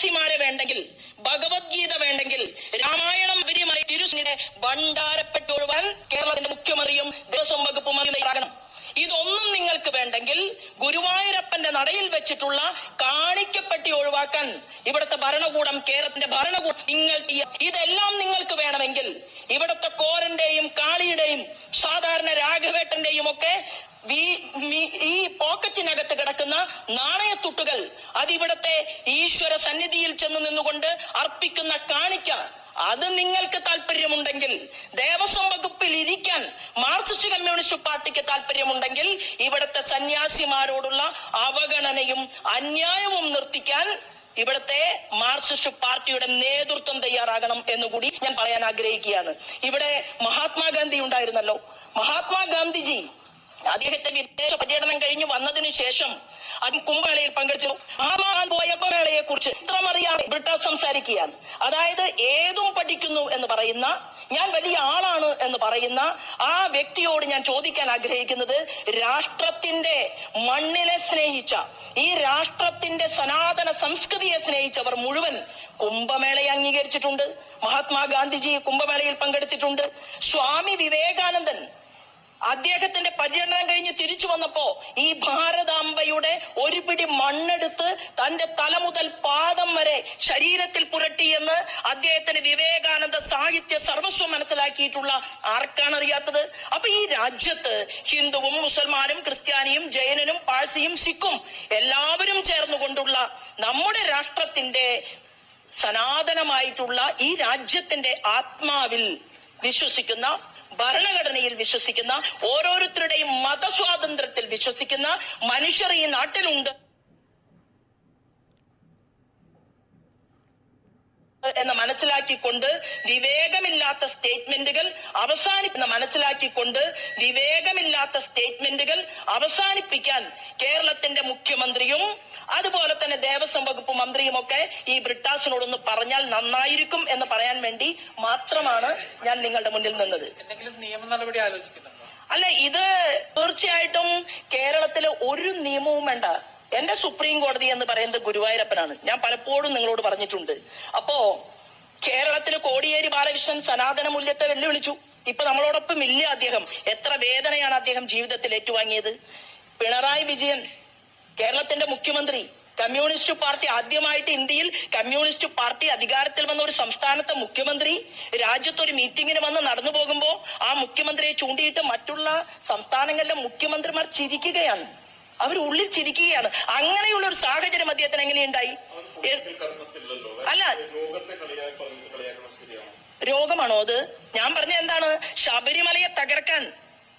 സന്യാസിമാരെ വേണ്ടെങ്കിൽ ഭഗവത്ഗീത വേണ്ടെങ്കിൽ രാമായണം വരിയുമായി തിരുസ്നിനെ ഭണ്ഡാരപ്പെട്ട് കേരളത്തിന്റെ മുഖ്യമന്ത്രിയും ദേവസ്വം വകുപ്പ് മന്ത്രിയാകണം ഇതൊന്നും നിങ്ങൾക്ക് വേണ്ടെങ്കിൽ ഗുരുവായൂരപ്പന്റെ നടയിൽ വെച്ചിട്ടുള്ള കാണിക്കപ്പെട്ടി ഒഴിവാക്കാൻ ഇവിടുത്തെ ഭരണകൂടം കേരളത്തിന്റെ ഭരണകൂടം നിങ്ങൾ ഇതെല്ലാം നിങ്ങൾക്ക് വേണമെങ്കിൽ ഇവിടുത്തെ കോരന്റെയും കാളിയുടെയും സാധാരണ രാഘവേട്ടന്റെയും ഒക്കെ ഈ പോക്കറ്റിനകത്ത് കിടക്കുന്ന നാണയത്തുട്ടുകൾ അതിവിടത്തെ ഈശ്വര സന്നിധിയിൽ ചെന്ന് നിന്നുകൊണ്ട് അർപ്പിക്കുന്ന കാണിക്ക. അത് നിങ്ങൾക്ക് താല്പര്യമുണ്ടെങ്കിൽ ദേവസ്വം വകുപ്പിൽ ഇരിക്കാൻ മാർക്സിസ്റ്റ് കമ്മ്യൂണിസ്റ്റ് പാർട്ടിക്ക് താല്പര്യമുണ്ടെങ്കിൽ ഇവിടുത്തെ സന്യാസിമാരോടുള്ള അവഗണനയും അന്യായവും നിർത്തിക്കാൻ ഇവിടുത്തെ മാർക്സിസ്റ്റ് പാർട്ടിയുടെ നേതൃത്വം തയ്യാറാകണം എന്ന് കൂടി ഞാൻ പറയാൻ ആഗ്രഹിക്കുകയാണ്. ഇവിടെ മഹാത്മാഗാന്ധി ഉണ്ടായിരുന്നല്ലോ. മഹാത്മാഗാന്ധിജി അദ്ദേഹത്തെ വിദേശ പര്യടനം കഴിഞ്ഞ് വന്നതിന് ശേഷം അത് കുംഭമേളയിൽ പങ്കെടുത്തു. ആമാൻ പോയ കുംഭമേളയെ കുറിച്ച് ഇത്രമറിയാതെ ബ്രിട്ടാസ് സംസാരിക്കുകയാണ്. അതായത് ഏതും പഠിക്കുന്നു എന്ന് പറയുന്ന ഞാൻ വലിയ ആളാണ് എന്ന് പറയുന്ന ആ വ്യക്തിയോട് ഞാൻ ചോദിക്കാൻ ആഗ്രഹിക്കുന്നത് രാഷ്ട്രത്തിന്റെ മണ്ണിനെ സ്നേഹിച്ച ഈ രാഷ്ട്രത്തിന്റെ സനാതന സംസ്കൃതിയെ സ്നേഹിച്ചവർ മുഴുവൻ കുംഭമേളയെ അംഗീകരിച്ചിട്ടുണ്ട്. മഹാത്മാഗാന്ധിജി കുംഭമേളയിൽ പങ്കെടുത്തിട്ടുണ്ട്. സ്വാമി വിവേകാനന്ദൻ അദ്ദേഹത്തിന്റെ പര്യടനം കഴിഞ്ഞ് തിരിച്ചു വന്നപ്പോ ഈ ഭാരതാംബയുടെ ഒരു പിടി മണ്ണെടുത്ത് തന്റെ തല മുതൽ പാദം വരെ ശരീരത്തിൽ പുരട്ടി എന്ന് അദ്ദേഹത്തിന് വിവേകാനന്ദ സാഹിത്യ സർവസ്വം മനസ്സിലാക്കിയിട്ടുള്ള ആർക്കാണ് അറിയാത്തത്? അപ്പൊ ഈ രാജ്യത്ത് ഹിന്ദുവും മുസൽമാനും ക്രിസ്ത്യാനിയും ജൈനനും പാഴ്സിയും സിഖും എല്ലാവരും ചേർന്നുകൊണ്ടുള്ള നമ്മുടെ രാഷ്ട്രത്തിന്റെ സനാതനമായിട്ടുള്ള ഈ രാജ്യത്തിന്റെ ആത്മാവിൽ വിശ്വസിക്കുന്ന ഭരണഘടനയിൽ വിശ്വസിക്കുന്ന ഓരോരുത്തരുടെയും മതസ്വാതന്ത്ര്യത്തിൽ വിശ്വസിക്കുന്ന മനുഷ്യർ ഈ നാട്ടിലുണ്ട്. എന്ന് മനസ്സിലാക്കിക്കൊണ്ട് വിവേകമില്ലാത്ത സ്റ്റേറ്റ്മെന്റുകൾ അവസാനിക്കുന്ന മനസ്സിലാക്കിക്കൊണ്ട് വിവേകമില്ലാത്ത സ്റ്റേറ്റ്മെന്റുകൾ അവസാനിപ്പിക്കാൻ കേരളത്തിന്റെ മുഖ്യമന്ത്രിയും അതുപോലെ തന്നെ ദേവസ്വം വകുപ്പ് മന്ത്രിയുമൊക്കെ ഈ ബ്രിട്ടാസിനോടൊന്ന് പറഞ്ഞാൽ നന്നായിരിക്കും എന്ന് പറയാൻ വേണ്ടി മാത്രമാണ് ഞാൻ നിങ്ങളുടെ മുന്നിൽ നിന്നത്. നിയമ നടപടി ആലോചിക്കുന്നുണ്ടോ? അല്ല ഇത് തീർച്ചയായിട്ടും കേരളത്തിലെ ഒരു നിയമവും വേണ്ട. എന്റെ സുപ്രീം കോടതി എന്ന് പറയുന്നത് ഗുരുവായൂരപ്പനാണ്. ഞാൻ പലപ്പോഴും നിങ്ങളോട് പറഞ്ഞിട്ടുണ്ട്. അപ്പോ കേരളത്തിൽ കോടിയേരി ബാലകൃഷ്ണൻ സനാതന മൂല്യത്തെ വെല്ലുവിളിച്ചു. ഇപ്പൊ നമ്മളോടൊപ്പം ഇല്ല അദ്ദേഹം. എത്ര വേദനയാണ് അദ്ദേഹം ജീവിതത്തിൽ ഏറ്റുവാങ്ങിയത്. പിണറായി വിജയൻ കേരളത്തിന്റെ മുഖ്യമന്ത്രി കമ്മ്യൂണിസ്റ്റ് പാർട്ടി ആദ്യമായിട്ട് ഇന്ത്യയിൽ കമ്മ്യൂണിസ്റ്റ് പാർട്ടി അധികാരത്തിൽ വന്ന ഒരു സംസ്ഥാനത്തെ മുഖ്യമന്ത്രി രാജ്യത്ത് ഒരു മീറ്റിംഗിന് വന്ന് നടന്നു പോകുമ്പോ ആ മുഖ്യമന്ത്രിയെ ചൂണ്ടിയിട്ട് മറ്റുള്ള സംസ്ഥാനങ്ങളിലെ മുഖ്യമന്ത്രിമാർ ചിരിക്കുകയാണ്. അവർ ഉള്ളിൽ ചിരിക്കുകയാണ്. അങ്ങനെയുള്ള ഒരു സാഹചര്യം അദ്ദേഹത്തിന് എങ്ങനെയുണ്ടായി അല്ല. രോഗമാണോ അത്? ഞാൻ പറഞ്ഞ എന്താണ്? ശബരിമലയെ തകർക്കാൻ.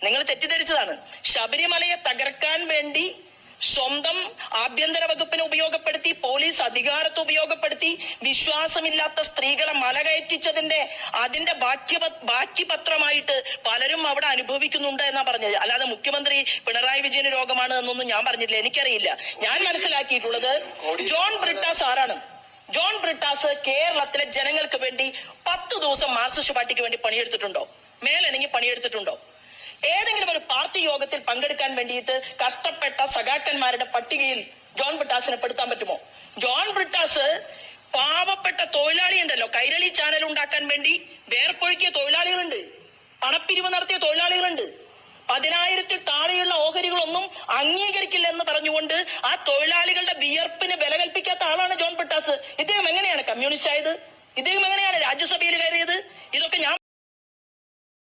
നിങ്ങൾ തെറ്റിദ്ധരിച്ചതാണ്. ശബരിമലയെ തകർക്കാൻ വേണ്ടി സ്വന്തം ആഭ്യന്തര വകുപ്പിനെ ഉപയോഗപ്പെടുത്തി പോലീസ് അധികാരത്തെ ഉപയോഗപ്പെടുത്തി വിശ്വാസമില്ലാത്ത സ്ത്രീകളെ മലകയറ്റിച്ചതിന്റെ അതിന്റെ ബാക്കി ബാക്കി പത്രമായിട്ട് പലരും അവിടെ അനുഭവിക്കുന്നുണ്ട് എന്നാ പറഞ്ഞത്. അല്ലാതെ മുഖ്യമന്ത്രി പിണറായി വിജയന് രോഗമാണ് എന്നൊന്നും ഞാൻ പറഞ്ഞിട്ടില്ല എനിക്കറിയില്ല. ഞാൻ മനസ്സിലാക്കിയിട്ടുള്ളത് ജോൺ ബ്രിട്ടാസ് ആരാണ് ജോൺ ബ്രിട്ടാസ് കേരളത്തിലെ ജനങ്ങൾക്ക് വേണ്ടി പത്ത് ദിവസം മാർക്സിസ്റ്റ് പാർട്ടിക്ക് വേണ്ടി പണിയെടുത്തിട്ടുണ്ടോ? മേലനങ്ങി പണിയെടുത്തിട്ടുണ്ടോ? ഏതെങ്കിലും ഒരു പാർട്ടി യോഗത്തിൽ പങ്കെടുക്കാൻ വേണ്ടിയിട്ട് കഷ്ടപ്പെട്ട സഖാക്കന്മാരുടെ പട്ടികയിൽ ജോൺ ബ്രിട്ടാസിനെ പെടുത്താൻ പറ്റുമോ? ജോൺ ബ്രിട്ടാസ് പാവപ്പെട്ട തൊഴിലാളി ഉണ്ടല്ലോ. കൈരളി ചാനൽ ഉണ്ടാക്കാൻ വേണ്ടി വേർപ്പൊഴുക്കിയ തൊഴിലാളികളുണ്ട്. പണപ്പിരിവ് നടത്തിയ തൊഴിലാളികളുണ്ട്. പതിനായിരത്തിൽ താഴെയുള്ള ഓഹരികളൊന്നും അംഗീകരിക്കില്ല എന്ന് പറഞ്ഞുകൊണ്ട് ആ തൊഴിലാളികളുടെ വിയർപ്പിന്